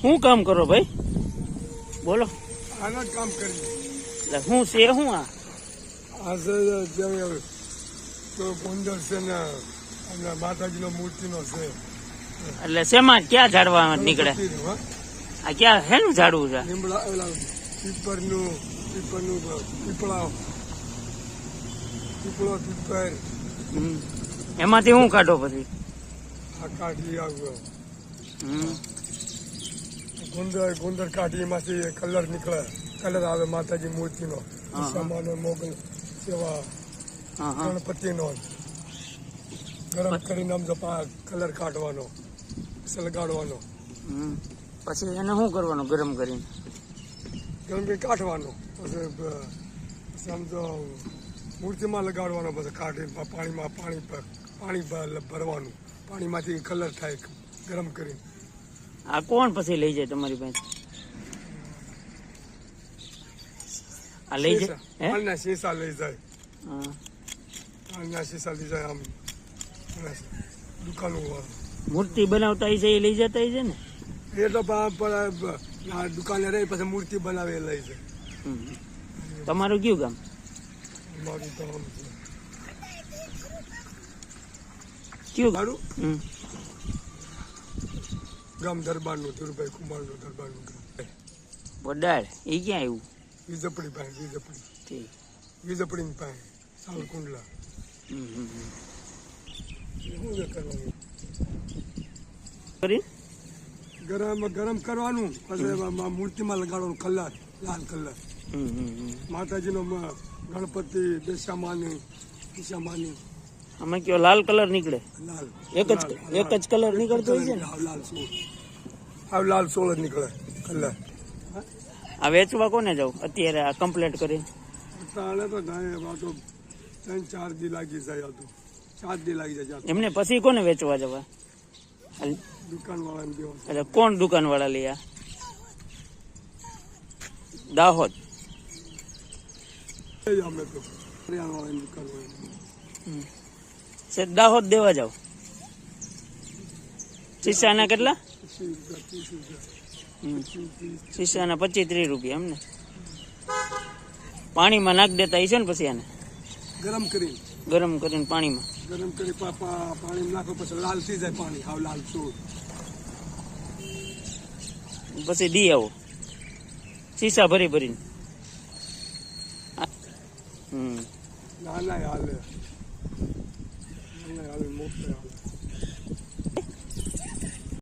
શું કામ કરો ભાઈ? બોલો. આના કામ કરી એટલે શું છે શું આ? આ છે ને અને માતાજીનો મૂર્તિનો છે. એટલે શેમાં? ક્યાં ઝાડવા નીકળે? હો. આ ક્યાં હેનું ઝાડવું છે? લીમડા ઓલા પીપરનું પીપરનું પીપળા. પીપળો પીપર. એમાંથી શું કાઢો પછી? આ કાઢી આવ્યો. હમ. ગુંદર ગુંદર કાઢી એમાંથી કલર નીકળે. કલર આવે માતાજી મૂર્તિનો. સામાનો મોગલ સેવા. ગણપતિનો. ગરમ કરીને આમ જપા કલર કાઢવાનો સલગાડવાનો પછી એને શું કરવાનું ગરમ કરીને? ગરમ કરીને કાઢવાનો. પછી તો મૂર્તિમાં લગાડવાનો પછી કાઢીને પાણીમાં પાણી પર પાણી ભરવાનું. પાણીમાંથી કલર થાય ગરમ કરીને. આ કોણ પછી લઈ જાય તમારી પાસે? આ લઈ જાય શીશા. શીશા લઈ જાય. હા. પાણીના શીશા લઈ જાય આમ. અને મૂર્તિ બનાવતા છે એ લઈ જતા છે ને? એ તો દુકાને રહી પછી મૂર્તિ બનાવે એ લઈ જાય. તમારું કયું ગામ? મારું ગામ કયું મારું. ગામ દરબારનું ધીરુભાઈ કુમારનું દરબારનું ગામ. બોડાળ એ ક્યાં આવ્યું વીજપડી પાસે વીજપડી. ઠીક. વીજપડીની પાસે સાવરકુંડલા. શું કરવાનું? કરી? ગરમ ગરમ કરવાનું. પછી મૂર્તિમાં લગાડવાનું કલર લાલ કલર. માતાજીનો ગણપતિ દશામાની દિશામાની. અમે કયો લાલ કલર નીકળે? એક જ એક જ કલર નીકળતો હોય છે ને? હાવ લાલ સોળ. જ નીકળે કલર. આ વેચવા કોને જાવ? અત્યારે આ કમ્પ્લેટ કરી. તાણે તો થાય વાતો ત્રણ ચાર દી લાગી જાય આ ચાર દી લાગી જાય એમને પછી કોને વેચવા જવા? દુકાન વાળાને દેવો. એટલે કોણ દુકાન વાળા લઈ આ? દાહોદ. અમે તો. હરિયાણા વાળાની દુકાન વાળા છે દાહોદ દેવા જાવ શીશાના કેટલા? શીશાના પચીસ ત્રીસ રૂપિયા એમને. પાણીમાં નાખ દેતા છે ને પછી આને? ગરમ કરી ગરમ કરીને પાણીમાં. ગરમ કરી પા- પા- પાણી નાખો પછી લાલ થઈ જાય પાણી. હાવ લાલ સોળ પછી દી આવો. શીશા ભરી ભરીને. હમ નાના હાલે. 那在有点模糊。